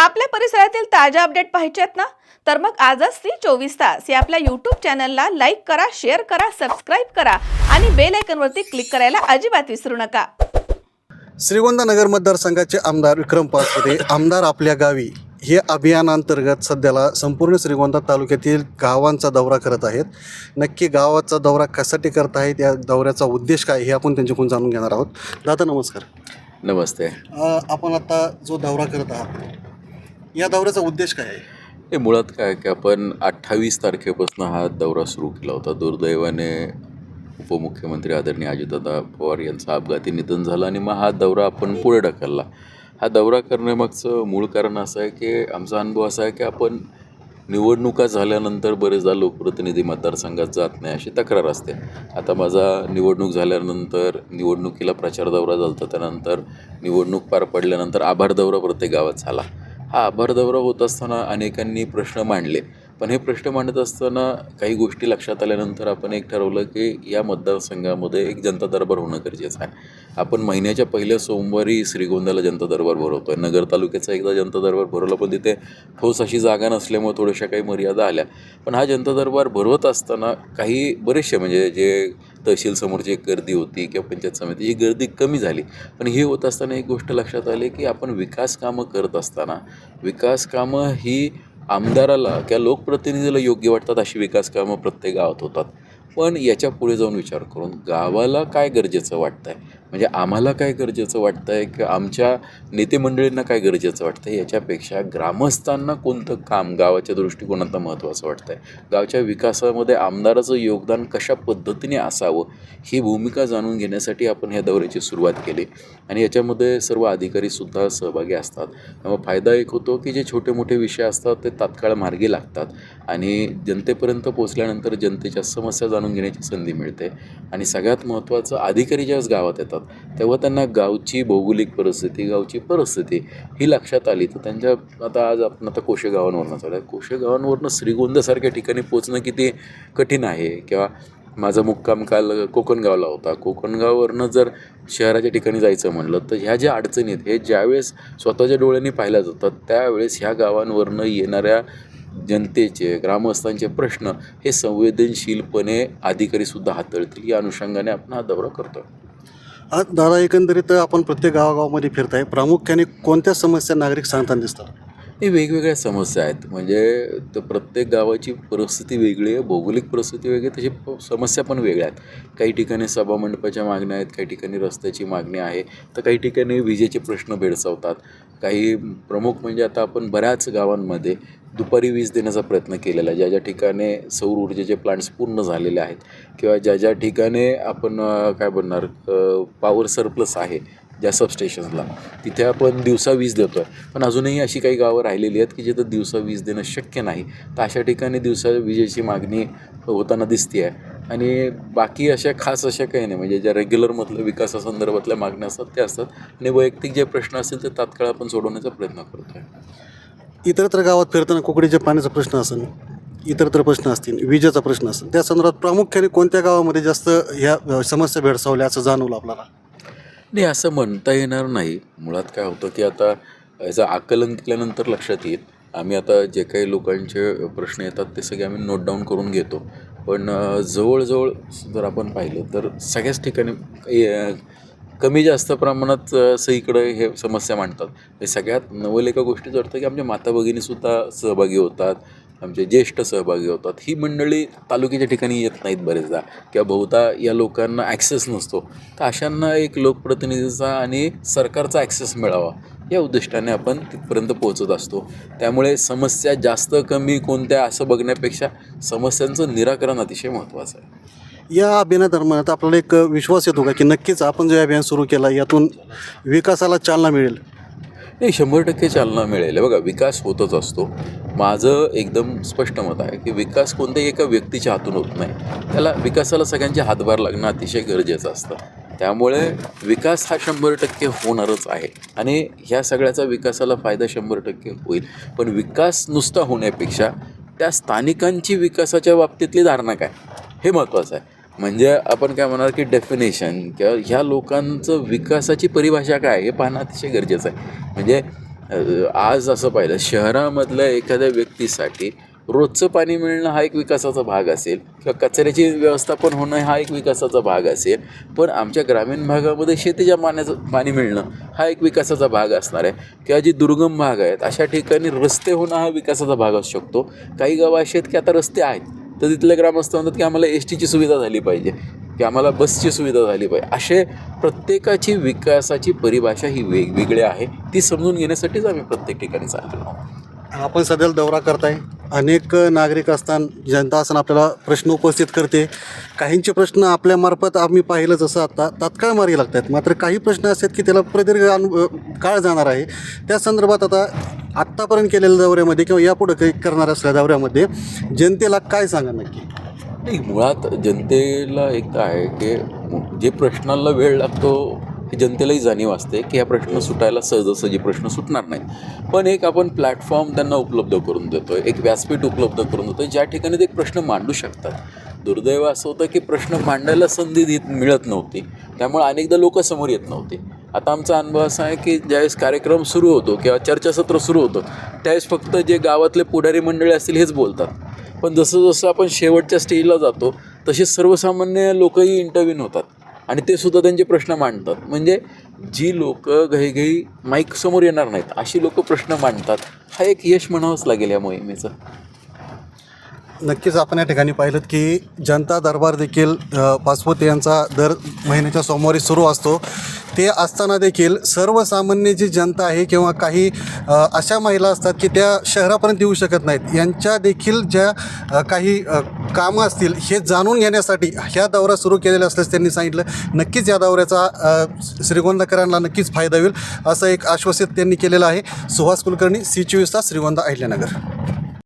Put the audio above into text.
आपल्या परिसरातील ताज्या अपडेट पाहिजेत ना? तर मग आजच ती चोवीस तास या आपल्या यूट्यूब चॅनलला लाईक करा शेअर करा सबस्क्राईब करा आणि बेल आयकॉनवरती क्लिक करायला अजिबात विसरू नका. श्रीगोंदा नगर मतदारसंघाचे आमदार विक्रम पाचपुते आमदार आपल्या गावी हे अभियानांतर्गत सध्याला संपूर्ण श्रीगोंदा तालुक्यातील गावांचा दौरा करत आहेत. नक्की गावाचा दौरा कशासाठी करत आहेत या दौऱ्याचा उद्देश काय हे आपण त्यांच्याकडून जाणून घेणार आहोत. दादा नमस्कार. नमस्ते. आपण आता जो दौरा करत आहात या दौऱ्याचा उद्देश काय आहे? हे मुळात काय की आपण अठ्ठावीस तारखेपासून हा दौरा सुरू केला होता. दुर्दैवाने उपमुख्यमंत्री आदरणीय अजितदादा पवार यांचं अपघाती निधन झालं आणि मग हा दौरा आपण पुढे ढकलला. हा दौरा करण्यामागचं मूळ कारण असं आहे की आमचा अनुभव असा आहे की आपण निवडणुका झाल्यानंतर बरेचदा लोकप्रतिनिधी मतदारसंघात जात नाही अशी तक्रार असते. आता माझा निवडणूक झाल्यानंतर निवडणुकीला प्रचार दौरा झाला होता त्यानंतर निवडणूक पार पडल्यानंतर आभार दौरा प्रत्येक गावात झाला. हा आभार होत असताना अनेकांनी प्रश्न मांडले. पण हे प्रश्न मांडत असताना काही गोष्टी लक्षात आल्यानंतर आपण एक ठरवलं की या मतदारसंघामध्ये एक जनता दरबार होणं गरजेचं आहे. आपण महिन्याच्या पहिल्या सोमवारी श्रीगोंद्याला जनता दरबार भरवतो आहे नगर तालुक्याचा एकदा जनता दरबार भरवला पण तिथे ठोस अशी जागा नसल्यामुळे थोड्याशा काही मर्यादा आल्या. पण हा जनता दरबार भरवत असताना काही बरेचसे म्हणजे जे तहसील समोरची एक गर्दी होती किंवा पंचायत समितीची गर्दी कमी झाली. पण हे होत असताना एक गोष्ट लक्षात आली की आपण विकास कामं करत असताना विकास कामं ही आमदाराला किंवा लोकप्रतिनिधीला योग्य वाटतात अशी विकास कामं प्रत्येक गावात होतात. पण याच्यापुढे जाऊन विचार करून गावाला काय गरजेचं वाटतं आहे म्हणजे आम्हाला काय गरजेचं वाटतं आहे की आमच्या नेतेमंडळींना काय गरजेचं वाटतं आहे याच्यापेक्षा ग्रामस्थांना कोणतं काम गावाच्या दृष्टिकोनातनं महत्त्वाचं वाटतं आहे गावच्या विकासामध्ये आमदाराचं योगदान कशा पद्धतीने असावं? ही भूमिका जाणून घेण्यासाठी आपण ह्या दौऱ्याची सुरुवात केली. आणि याच्यामध्ये सर्व अधिकारीसुद्धा सहभागी असतात. त्यामुळे फायदा एक होतो की जे छोटे मोठे विषय असतात ते तात्काळ मार्गी लागतात. आणि जनतेपर्यंत पोचल्यानंतर जनतेच्या समस्या जाणून घेण्याची संधी मिळते. आणि सगळ्यात महत्त्वाचं अधिकारी ज्यावेळेस गावात येतात तेव्हा त्यांना गावची भौगोलिक परिस्थिती गावची परिस्थिती ही लक्षात आली. तर त्यांच्या आता आज आपण आता कोशेगावांवरनं चालू आहे कोशेगावांवरनं श्रीगोंदासारख्या ठिकाणी पोचणं किती कठीण आहे? किंवा माझा मुक्काम काल कोकणगावला होता. कोकणगाववरनं जर शहराच्या ठिकाणी जायचं म्हणलं तर ह्या ज्या अडचणी आहेत हे ज्यावेळेस स्वतःच्या डोळ्यांनी पाहिल्या जातात त्यावेळेस ह्या गावांवरनं येणाऱ्या जनतेचे ग्रामस्थांचे प्रश्न हे संवेदनशीलपणे अधिकारीसुद्धा हाताळतील. या अनुषंगाने आपण हा दौरा करतो आज दादा एकंदरीत आपण प्रत्येक गावागावामध्ये फिरताय. प्रामुख्याने कोणत्या समस्या नागरिक सांगताना दिसतात? हे वेगवेगळ्या समस्या आहेत. म्हणजे तर प्रत्येक गावाची परिस्थिती वेगळी आहे भौगोलिक परिस्थिती वेगळी तशी प- समस्या पण वेगळ्या आहेत. काही ठिकाणी सभामंडपाच्या मागण्या आहेत काही ठिकाणी रस्त्याची मागणी आहे तर काही ठिकाणी विजेचे प्रश्न भेडसावतात. काही प्रमुख म्हणजे आता आपण बऱ्याच गावांमध्ये दुपारी वीज देण्याचा प्रयत्न केलेला आहे. ज्या ज्या ठिकाणी सौर ऊर्जेचे प्लांट्स पूर्ण झालेले आहेत किंवा ज्या ज्या ठिकाणी आपण काय बनणार पॉवर सरप्लस आहे ज्या सबस्टेशन्सला तिथे आपण दिवसा वीज देतो आहे पण अजूनही अशी काही गावं राहिलेली आहेत की जिथं दिवसा वीज देणं शक्य नाही. तर अशा ठिकाणी दिवसा विजेची मागणी होताना दिसते आहे आणि बाकी अशा खास अशा काही नाही. म्हणजे ज्या रेग्युलरमधल्या विकासासंदर्भातल्या मागण्या असतात त्या असतात. आणि वैयक्तिक जे प्रश्न असतील ते तात्काळ आपण सोडवण्याचा प्रयत्न करतो आहे इतरत्र गावात फिरताना कुकडीच्या पाण्याचा प्रश्न असेल इतरत्र प्रश्न असतील विजेचा प्रश्न असेल त्या संदर्भात प्रामुख्याने कोणत्या गावामध्ये जास्त ह्या समस्या भेडसावल्या असं जाणवलं आपल्याला? नाही असं म्हणता येणार नाही. मुळात काय होतं की आता याचं आकलन केल्यानंतर लक्षात येईल. आम्ही आता जे काही लोकांचे प्रश्न येतात ते सगळे आम्ही नोट डाऊन करून घेतो. पण जवळजवळ जर आपण पाहिलं तर सगळ्याच ठिकाणी कमी जास्त प्रमाणात अं, सगळीकडे हे समस्या मांडतात. हे सगळ्यात नवल एका गोष्टीचं अर्थ की आमच्या माता भगिनीसुद्धा सहभागी होतात आमचे ज्येष्ठ सहभागी होतात. ही मंडळी तालुक्याच्या ठिकाणी येत नाहीत बरेचदा किंवा बहुधा या लोकांना ॲक्सेस नसतो. तर अशांना एक लोकप्रतिनिधीचा आणि सरकारचा ॲक्सेस मिळावा या उद्दिष्टाने आपण तिथपर्यंत पोहोचत असतो. त्यामुळे समस्या जास्त कमी कोणत्या असं बघण्यापेक्षा समस्यांचं निराकरण अतिशय महत्त्वाचं आहे. या अभियानादरम्यान आता आपल्याला एक विश्वास येतो का की नक्कीच आपण जे अभियान सुरू केला यातून विकासाला चालना मिळेल? नाही शंभर टक्के चालना मिळेल. हे बघा विकास होतच असतो. माझं एकदम स्पष्ट मत आहे की विकास कोणत्याही एका व्यक्तीच्या हातून होत नाही. त्याला विकासाला सगळ्यांचे हातभार लागणं अतिशय गरजेचं असतं. त्यामुळे विकास हा शंभर टक्के होणारच आहे. आणि ह्या सगळ्याचा विकासाला फायदा शंभर टक्के होईल. पण विकास नुसता होण्यापेक्षा त्या स्थानिकांची विकासाच्या बाबतीतली धारणा काय? हे महत्त्वाचं आहे. म्हणजे आपण काय म्हणणार की डेफिनेशन किंवा ह्या लोकांचं विकासाची परिभाषा काय आहे हे पाहणं अतिशय गरजेचं आहे. म्हणजे आज असं पाहिलं शहरामधल्या एखाद्या व्यक्तीसाठी रोजचं पाणी मिळणं हा एक विकासाचा भाग असेल किंवा कचऱ्याची व्यवस्थापन होणं हा एक विकासाचा भाग असेल पण आमच्या ग्रामीण भागामध्ये शेतीच्या पाण्याचं पाणी मिळणं हा एक विकासाचा भाग असणार आहे. किंवा जी दुर्गम भाग आहेत अशा ठिकाणी रस्ते होणं हा विकासाचा भाग असू शकतो. काही गावं अशी आहेत की आता रस्ते आहेत. तर तिथले ग्रामस्थ म्हणतात की आम्हाला एस टीची सुविधा झाली पाहिजे की आम्हाला बसची सुविधा झाली पाहिजे. असे प्रत्येकाची विकासाची परिभाषा ही वेगवेगळी आहे. ती समजून घेण्यासाठीच आम्ही प्रत्येक ठिकाणी चाललेलो आहोत. आपण सध्याला दौरा करताय. अनेक नागरिक असताना जनता असताना आपल्याला प्रश्न उपस्थित करते. काहींचे प्रश्न आपल्यामार्फत आम्ही पाहिलं जसं आता तात्काळ मार्गी लागतात मात्र काही प्रश्न असे आहेत की त्याला प्रदीर्घ अनु काळ जाणार आहे. त्या संदर्भात आता आत्तापर्यंत केलेल्या दौऱ्यामध्ये किंवा यापुढे काही करणार असल्या दौऱ्यामध्ये जनतेला काय सांगा नक्की? नाही मुळात जनतेला एक आहे की जे प्रश्नाला वेळ लागतो हे जनतेलाही जाणीव असते की ह्या प्रश्न सुटायला सहजासहजी प्रश्न सुटणार नाहीत. पण एक आपण प्लॅटफॉर्म त्यांना उपलब्ध करून देतो एक व्यासपीठ उपलब्ध करून देतो ज्या ठिकाणी ते एक प्रश्न मांडू शकतात. दुर्दैव असं होतं की प्रश्न मांडायला संधी देत मिळत नव्हती. त्यामुळे अनेकदा लोक समोर येत नव्हते. आता आमचा अनुभव असा आहे की ज्यावेळेस कार्यक्रम सुरू होतो किंवा चर्चासत्र सुरू होतं त्यावेळेस फक्त जे गावातले पुढारी मंडळी असतील हेच बोलतात. पण जसं जसं आपण शेवटच्या स्टेजला जातो तसे सर्वसामान्य लोकही इंटरव्ह्यून होतात. आणि ते सुद्धा त्यांचे प्रश्न मांडतात. म्हणजे जी लोक घाईघाई माईक समोर येणार नाहीत अशी लोक प्रश्न मांडतात. हा एक यश म्हणावंच लागेल या मोहिमेचं. नक्कीच आपण या ठिकाणी पाहिलं की जनता दरबार देखील पासपोत यांचा दर महिन्याच्या सोमवारी सुरू असतो. ते असताना देखील सर्वसामान्य जी जनता आहे किंवा काही अशा महिला असतात की त्या शहरापर्यंत येऊ शकत नाहीत. यांच्या देखील ज्या काही कामं असतील हे जाणून घेण्यासाठी ह्या दौरा सुरू केलेला असल्याचं त्यांनी सांगितलं. नक्कीच या दौऱ्याचा श्रीगोंदाकरांना नक्कीच फायदा होईल असं एक आश्वासित त्यांनी केलेलं आहे. सुहास कुलकर्णी सी चोवीस तास श्रीगोंदा अहिल्यानगर.